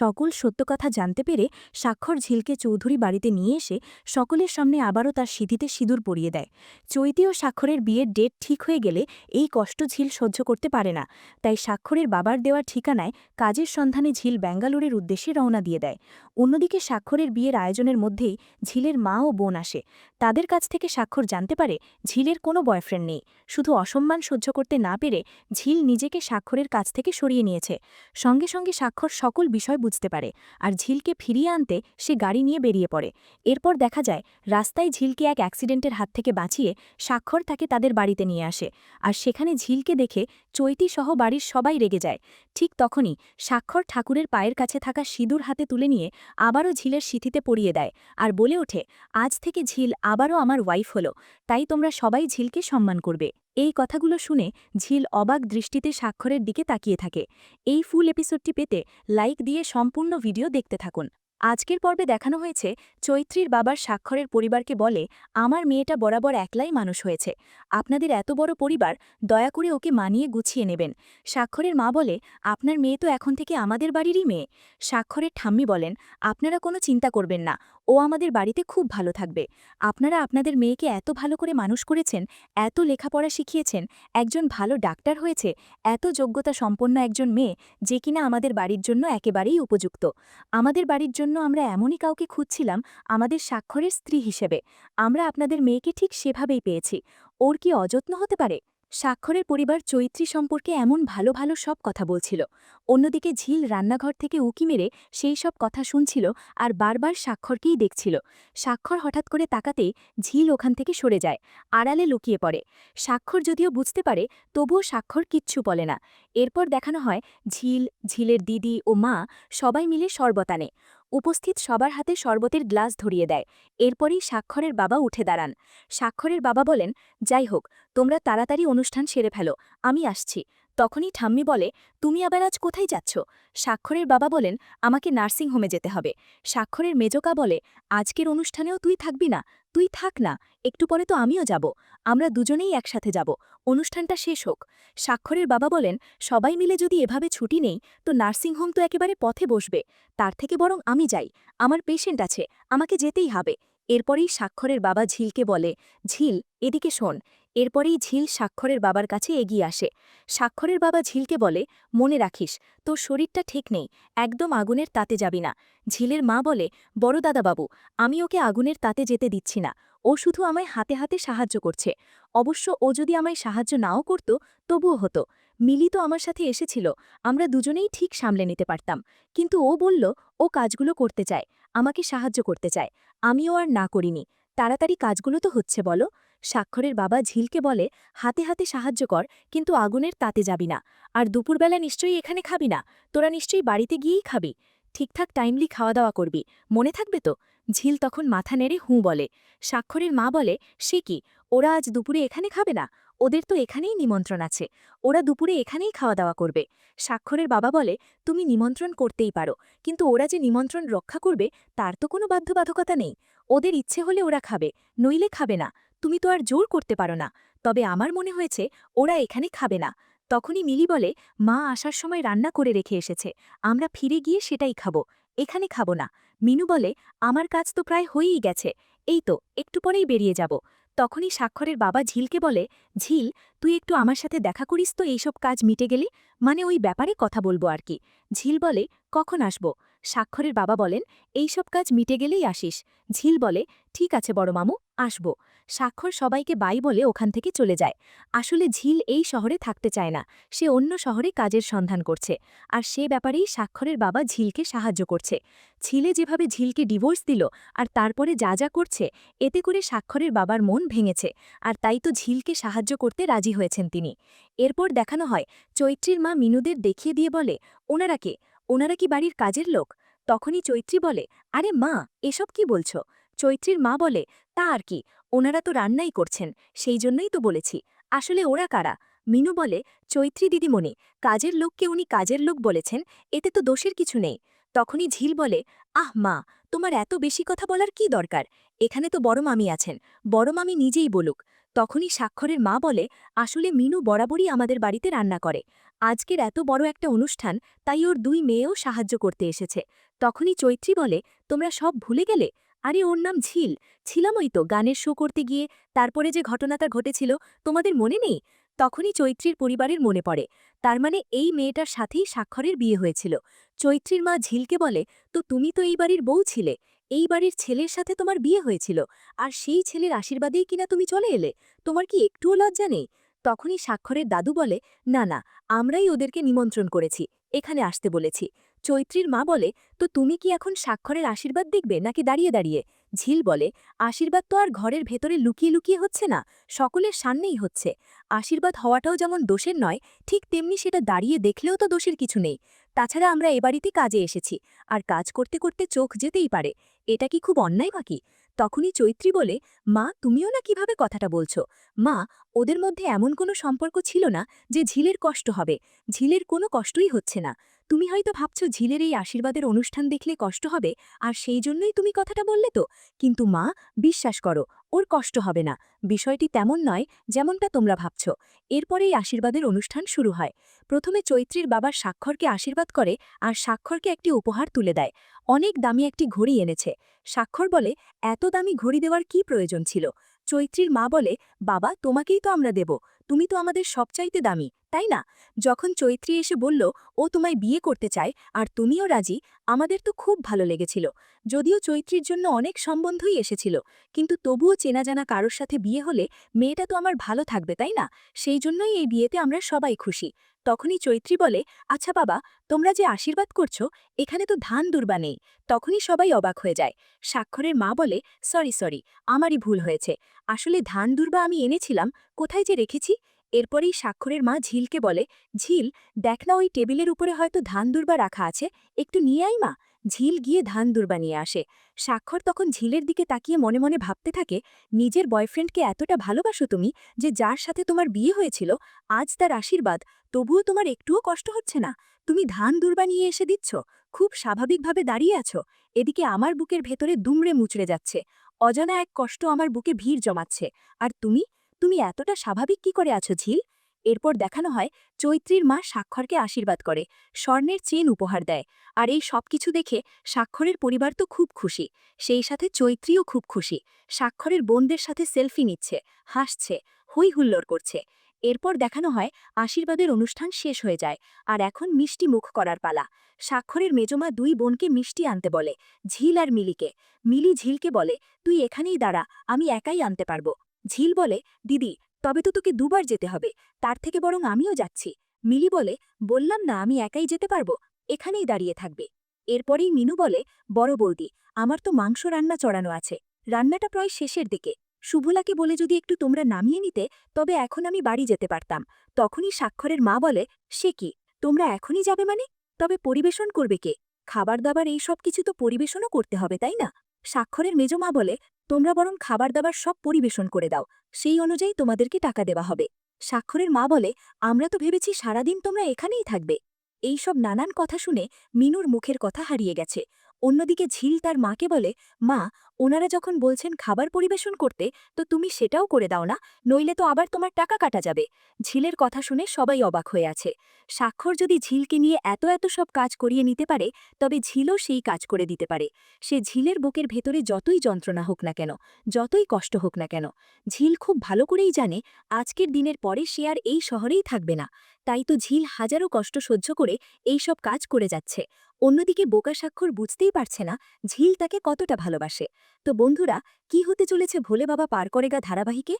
সকল সত্য কথা জানতে পেরে স্বাক্ষর ঝিলকে চৌধুরী বাড়িতে নিয়ে এসে সকলের সামনে আবারও তার সিঁথিতে সিঁদুর পরিয়ে দেয়। চৈতি ও স্বাক্ষরের বিয়ের ডেট ঠিক হয়ে গেলে এই কষ্ট ঝিল সহ্য করতে পারে না। তাই স্বাক্ষরের বাবার দেওয়া ঠিকানায় কাজের সন্ধানে ঝিল ব্যাঙ্গালোরের উদ্দেশ্যে রওনা দিয়ে দেয়। অন্যদিকে স্বাক্ষরের বিয়ের আয়োজনের মধ্যেই ঝিলের মা ও বোন আসে। তাদের কাছ থেকে স্বাক্ষর জানতে পারে ঝিলের কোনো বয়ফ্রেন্ড নেই। শুধু অসম্মান সহ্য করতে না পেরে ঝিল নিজেকে স্বাক্ষরের কাছ থেকে সরিয়ে নিয়েছে। সঙ্গে সঙ্গে স্বাক্ষর সকল বিষয় বুঝতে পারে আর ঝিলকে ফিরিয়ে আনতে সে গাড়ি নিয়ে বেরিয়ে পড়ে। এরপর দেখা যায়, রাস্তায় ঝিলকে এক অ্যাক্সিডেন্টের হাত থেকে বাঁচিয়ে স্বাক্ষর তাকে তাদের বাড়িতে নিয়ে আসে আর সেখানে ঝিলকে দেখে চৈতি সহ বাড়ির সবাই রেগে যায়। ঠিক তখনই স্বাক্ষর ঠাকুরের পায়ের কাছে থাকা সিঁদুর হাতে তুলে নিয়ে আবারও ঝিলের সিথিতে পড়িয়ে দেয় আর বলে ওঠে, আজ থেকে ঝিল আবারও আমার ওয়াইফ হলো, তাই তোমরা সবাই ঝিলকে সম্মান করবে। এই কথাগুলো শুনে ঝিল অবাক দৃষ্টিতে স্বাক্ষরের দিকে তাকিয়ে থাকে। এই ফুল এপিসোডটি পেতে লাইক দিয়ে সম্পূর্ণ ভিডিও দেখতে থাকুন। আজকের পর্বে দেখানো হয়েছে চৈত্রীর বাবার স্বাক্ষরের পরিবারকে বলে, আমার মেয়েটা বরাবর একলাই মানুষ হয়েছে। আপনাদের এত বড় পরিবার, দয়া করে ওকে মানিয়ে গুছিয়ে নেবেন। স্বাক্ষরের মা বলে, আপনার মেয়ে তো এখন থেকে আমাদের বাড়িরই মেয়ে। স্বাক্ষরের ঠাম্মি বলেন, আপনারা কোনো চিন্তা করবেন না। ও আমাদের বাড়িতে খুব ভালো থাকবে। আপনারা আপনাদের মেয়েকে এত ভালো করে মানুষ করেছেন, এত লেখাপড়া শিখিয়েছেন, একজন ভালো ডাক্তার হয়েছে, এত যোগ্যতা সম্পন্ন একজন মেয়ে যে কিনা আমাদের বাড়ির জন্য একেবারেই উপযুক্ত। আমাদের বাড়ির জন্য আমরা এমনই কাউকে খুঁজছিলাম আমাদের স্বাক্ষরের স্ত্রী হিসেবে। আমরা আপনাদের মেয়েকে ঠিক সেভাবেই পেয়েছি। ওর কি অযত্ন হতে পারে? স্বাক্ষরের পরিবার চৈত্রী সম্পর্কে এমন ভালো ভালো সব কথা বলছিল। অন্যদিকে ঝিল রান্নাঘর থেকে উকি মেরে সেই সব কথা শুনছিল আর বারবার স্বাক্ষরকেই দেখছিল। স্বাক্ষর হঠাৎ করে তাকাতেই ঝিল ওখান থেকে সরে যায়, আড়ালে লুকিয়ে পড়ে। স্বাক্ষর যদিও বুঝতে পারে, তবুও স্বাক্ষর কিচ্ছু বলে না। এরপর দেখানো হয় ঝিল, ঝিলের দিদি ও মা সবাই মিলে শরবত আনে। উপস্থিত সবার হাতে শরবতের গ্লাস ধরিয়ে দেয়। এরপরই স্বাক্ষরের বাবা উঠে দাঁড়ান। স্বাক্ষরের বাবা বলেন, যাই হোক তোমরা তাড়াতাড়ি অনুষ্ঠান সেরে ফেলো, আমি আসছি। তখনই ঠাম্মি বলে, তুমি আবার আজ কোথায় যাচ্ছ? স্বাক্ষরের বাবা বলেন, আমাকে নার্সিং হোমে যেতে হবে। স্বাক্ষরের মেজকা বলে, আজকের অনুষ্ঠানেও তুই থাকবি না? তুই থাক না, একটু পরে তো আমিও যাব। আমরা দুজনেই একসাথে যাব। অনুষ্ঠানটা শেষ হোক। স্বাক্ষরের বাবা বলেন, সবাই মিলে যদি এভাবে ছুটি নেই, তো নার্সিংহোম তো একেবারে পথে বসবে। তার থেকে বরং আমি যাই। আমার পেশেন্ট আছে, আমাকে যেতেই হবে। এরপরেই স্বাক্ষরের বাবা ঝিলকে বলে, ঝিল, এদিকে শোন। এরপরেই ঝিল স্বাক্ষরের বাবার কাছে এগিয়ে আসে। স্বাক্ষরের বাবা ঝিলকে বলে, মনে রাখিস, তোর শরীরটা ঠিক নেই, একদম আগুনের তাতে যাবি না। ঝিলের মা বলে, বড় দাদাবাবু, আমি ওকে আগুনের তাতে যেতে দিচ্ছি না। ও শুধু আমায় হাতে হাতে সাহায্য করছে। অবশ্য ও যদি আমায় সাহায্য নাও করত, তবুও হতো। মিলি তো আমার সাথে এসেছিল, আমরা দুজনেই ঠিক সামলে নিতে পারতাম। কিন্তু ও বলল, ও কাজগুলো করতে চায়, আমাকে সাহায্য করতে চায়। আমিও আর না করিনি। তাড়াতাড়ি কাজগুলো তো হচ্ছে, বলো। স্বাক্ষরের বাবা ঝিলকে বলে, হাতে হাতে সাহায্য কর, কিন্তু আগুনের তাতে যাবি না। আর দুপুরবেলা নিশ্চয়ই এখানে খাবি না। তোরা নিশ্চয়ই বাড়িতে গিয়েই খাবি। ঠিকঠাক টাইমলি খাওয়া দাওয়া করবি। মনে থাকবে তো? ঝিল তখন মাথা নেড়ে হুঁ বলে। স্বাক্ষরের মা বলে, সে কি? ওরা আজ দুপুরে এখানে খাবে না? ওদের তো এখানেই নিমন্ত্রণ আছে। ওরা দুপুরে এখানেই খাওয়া দাওয়া করবে। স্বাক্ষরের বাবা বলে, তুমি নিমন্ত্রণ করতেই পারো। কিন্তু ওরা যে নিমন্ত্রণ রক্ষা করবে, তার তো কোনো বাধ্যবাধকতা নেই। ওদের ইচ্ছে হলে ওরা খাবে, নইলে খাবে না। তুমি তো আর জোর করতে পারো না। তবে আমার মনে হয়েছে, ওরা এখানে খাবে না। তখনই মিলি বলে, মা আসার সময় রান্না করে রেখে এসেছে, আমরা ফিরে গিয়ে সেটাই খাব, এখানে খাব না। মিনু বলে, আমার কাজ তো প্রায় হয়েই গেছে, এই তো, একটু পরেই বেরিয়ে যাব। তখনই স্বাক্ষরের বাবা ঝিলকে বলে, ঝিল তুই একটু আমার সাথে দেখা করিস তো এইসব কাজ মিটে গেলে? মানে ওই ব্যাপারে কথা বলব আর কি। ঝিল বলে, কখন আসব? স্বাক্ষরের বাবা বলেন, এইসব কাজ মিটে গেলেই আসিস। ঝিল বলে, ঠিক আছে বড় মামু, আসব। স্বাক্ষর সবাইকে বাই বলে ওখান থেকে চলে যায়। আসলে ঝিল এই শহরে থাকতে চায় না, সে অন্য শহরে কাজের সন্ধান করছে, আর সে ব্যাপারেই স্বাক্ষরের বাবা ঝিলকে সাহায্য করছে। ঝিলে যেভাবে ঝিলকে ডিভোর্স দিল, আর তারপরে যা যা করছে, এতে করে স্বাক্ষরের বাবার মন ভেঙেছে, আর তাই তো ঝিলকে সাহায্য করতে রাজি হয়েছেন তিনি। এরপর দেখানো হয়, চৈত্রীর মা মিনুদের দেখিয়ে দিয়ে বলে, ওনারা কে? ওনারা কি বাড়ির কাজের লোক? তখনই চৈত্রী বলে, আরে মা, এসব কি বলছো? চৈত্রীর মা বলে, তা আর কি, ওনারা তো রান্নাই করছেন, সেই জন্যই তো বলেছি। আসলে ওরা কারা? মিনু বলে, চৈত্রী দিদিমণি, কাজের লোককে উনি কাজের লোক বলেছেন, এতে তো দোষের কিছু নেই। তখনই ঝিল বলে, আহ মা, তোমার এত বেশি কথা বলার কি দরকার? এখানে তো বড় মামি আছেন, বড় মামি নিজেই বলুক। তখনই স্বাক্ষরের মা বলে, আসলে মিনু বরাবরই আমাদের বাড়িতে রান্না করে। আজকের এত বড় একটা অনুষ্ঠান, তাই ওর দুই মেয়েও সাহায্য করতে এসেছে। তখনই চৈত্রী বলে, তোমরা সব ভুলে গেলে? আরে ওর নাম ঝিল। ছিলামই তো গানের শো করতে গিয়ে। তারপরে যে ঘটনাটা ঘটেছিল, তোমাদের মনে নেই? তখনই চৈত্রীর পরিবারের মনে পড়ে। তার মানে এই মেয়েটার সাথেই স্বাক্ষরের বিয়ে হয়েছিল। চৈত্রীর মা ঝিলকে বলে, তো তুমি তো এই বাড়ির বউ ছিলে। এই বাড়ির ছেলের সাথে তোমার বিয়ে হয়েছিল। আর সেই ছেলের আশীর্বাদেই কিনা তুমি চলে এলে, তোমার কি একটুও লজ্জা নেই? তখনই স্বাক্ষরের দাদু বলে, না না, আমরাই ওদেরকে নিমন্ত্রণ করেছি, এখানে আসতে বলেছি। চৈত্রীর মা বলে, তো তুমি কি এখন স্বাক্ষরের আশীর্বাদ দেখবে নাকি দাঁড়িয়ে দাঁড়িয়ে? ঝিল বলে, আশীর্বাদ তো আর ঘরের ভেতরে লুকিয়ে লুকিয়ে হচ্ছে না, সকলের সামনেই হচ্ছে। আশীর্বাদ হওয়াটাও যেমন দোষের নয়, ঠিক তেমনি সেটা দাঁড়িয়ে দেখলেও তো দোষের কিছু নেই। তাছাড়া আমরা এ বাড়িতে কাজে এসেছি, আর কাজ করতে করতে চোখ যেতেই পারে। এটা কি খুব অন্যায় বাকি তখনই চৈত্রী বলে, মা, তুমিও না কীভাবে কথাটা বলছো? মা, ওদের মধ্যে এমন কোনো সম্পর্ক ছিল না যে ঝিলের কষ্ট হবে। ঝিলের কোনো কষ্টই হচ্ছে না। তুমি হয়তো ভাবছ ঝিলের এই আশীর্বাদের অনুষ্ঠান দেখলে কষ্ট হবে, আর সেই জন্যই তুমি কথাটা বললে তো। কিন্তু মা, বিশ্বাস করো, ওর কষ্ট হবে না। বিষয়টি তেমন নয় যেমনটা তোমরা ভাবছ। এরপরেই আশীর্বাদের অনুষ্ঠান শুরু হয়। প্রথমে চৈত্রীর বাবা স্বাক্ষরকে আশীর্বাদ করে, আর স্বাক্ষরকে একটি উপহার তুলে দেয়। অনেক দামি একটি ঘড়ি এনেছে। স্বাক্ষর বলে, এত দামি ঘড়ি দেওয়ার কি প্রয়োজন ছিল? চৈত্রীর মা বলে, বাবা, তোমাকেই তো আমরা দেব। তুমি তো আমাদের সবচাইতে দামি। তাই না? যখন চৈত্রী এসে বলল, ও তোমায় বিয়ে করতে চায়, আর তুমিও রাজি, আমাদের তো খুব ভালো লেগেছিল। যদিও চৈত্রীর জন্য অনেক সম্বন্ধই এসেছিল, কিন্তু তবুও চেনা জানা কারোর সাথে বিয়ে হলে মেয়েটা তো আমার ভালো থাকবে, তাই না? সেই জন্যই এই বিয়েতে আমরা সবাই খুশি। তখনই চৈত্রী বলে আচ্ছা বাবা, তোমরা যে আশীর্বাদ করছ, এখানে তো ধান দুর্বা নেই। তখনই সবাই অবাক হয়ে যায়। স্বাক্ষরের মা বলে, সরি সরি, আমারই ভুল হয়েছে। আসলে ধান দুর্বা আমি এনেছিলাম, কোথায় যে রেখেছি? এরপরেই স্বাক্ষরের মা ঝিলকে বলে, ঝিল, দেখ না ওই টেবিলের উপরে হয়তো ধান দুর্বা রাখা আছে, একটু নিয়ে আই মা। ঝিল গিয়ে ধান দুর্বা নিয়ে আসে। স্বাক্ষর তখন ঝিলের দিকে তাকিয়ে মনে মনে ভাবতে থাকে, নিজের বয়ফ্রেন্ডকে এতটা ভালোবাসো তুমি যে যার সাথে তোমার বিয়ে হয়েছিল, আজ তার আশীর্বাদ, তবুও তোমার একটুও কষ্ট হচ্ছে না? তুমি ধান দুর্বা নিয়ে এসে দিচ্ছ, খুব স্বাভাবিকভাবে দাঁড়িয়ে আছো, এদিকে আমার বুকের ভেতরে দুমড়ে মুচড়ে যাচ্ছে। অজানা এক কষ্ট আমার বুকে ভিড় জমাচ্ছে। আর তুমি? তুমি এতটা স্বাভাবিক কি করে আছো, ঝিল? এরপর দেখানো হয় চৈত্রীর মা স্বাক্ষরকে আশীর্বাদ করে, স্বর্ণের চেন উপহার দেয়। আর এই সব কিছু দেখে স্বাক্ষরের পরিবার তো খুব খুশি। সেই সাথে চৈত্রীও খুব খুশি। স্বাক্ষরের বোনদের সাথে সেলফি নিচ্ছে, হাসছে হই হুল্লোড় করছে। এরপর দেখানো হয় আশীর্বাদের অনুষ্ঠান শেষ হয়ে যায় আর এখন মিষ্টি মুখ করার পালা। স্বাক্ষরের মেজমা দুই বোনকে মিষ্টি আনতে বলে, ঝিল আর মিলিকে। মিলি ঝিলকে বলে, তুই এখানেই দাঁড়া, আমি একাই আনতে পারব। ঝিল বলে, দিদি, তবে তো তোকে দুবার যেতে হবে। তার থেকে বরং আমিও যাচ্ছি। মিলি বলে, বললাম না, আমি একাই যেতে পারব। এখানেই দাঁড়িয়ে থাকবে। এরপরেই মিনু বলে, বড় বৌদি, আমার তো মাংস রান্না চড়ানো আছে। রান্নাটা প্রায় শেষের দিকে। শুভলাকে বলে যদি একটু তোমরা নামিয়ে নিতে, তবে এখন আমি বাড়ি যেতে পারতাম। তখনই স্বাক্ষরের মা বলে, সে কি? তোমরা এখনই যাবে মানে? তবে পরিবেশন করবে কে? খাবার দাবার এই সব কিছু তো পরিবেশনও করতে হবে, তাই না? স্বাক্ষরের মেজ মা বলে তোমরা বরং খাবার দাবার সব পরিবেশন করে দাও, সেই অনুযায়ী তোমাদেরকে টাকা দেওয়া হবে। স্বাক্ষরের মা বলে, আমরা তো ভেবেছি সারাদিন তোমরা এখানেই থাকবে। এই সব নানান কথা শুনে মিনুর মুখের কথা হারিয়ে গেছে। অন্যদিকে ঝিল তার মাকে বলে, মা, ওনারা যখন বলছেন খাবার পরিবেশন করতে, তো তুমি সেটাও করে দাও না, নইলে তো আবার তোমার টাকা কাটা যাবে। ঝিলের কথা শুনে সবাই অবাক হয়ে আছে। স্বাক্ষর যদি ঝিলকে নিয়ে এত এত সব কাজ করিয়ে নিতে পারে, তবে ঝিলও সেই কাজ করে দিতে পারে। সে ঝিলের বুকের ভেতরে যতই যন্ত্রণা হোক না কেন, যতই কষ্ট হোক না কেন, ঝিল খুব ভালো করেই জানে, আজকের দিনের পরে সে আর এই শহরেই থাকবে না। তাই তো ঝিল হাজারো কষ্ট সহ্য করে এই সব কাজ করে যাচ্ছে। অন্যদিকে বোকা স্বাক্ষর বুঝতেই পারছে না ঝিল তাকে কতটা ভালোবাসে। তো বন্ধুরা, কি হতে চলেছে ভোলে বাবা পার করেগা ধারাবাহিকে?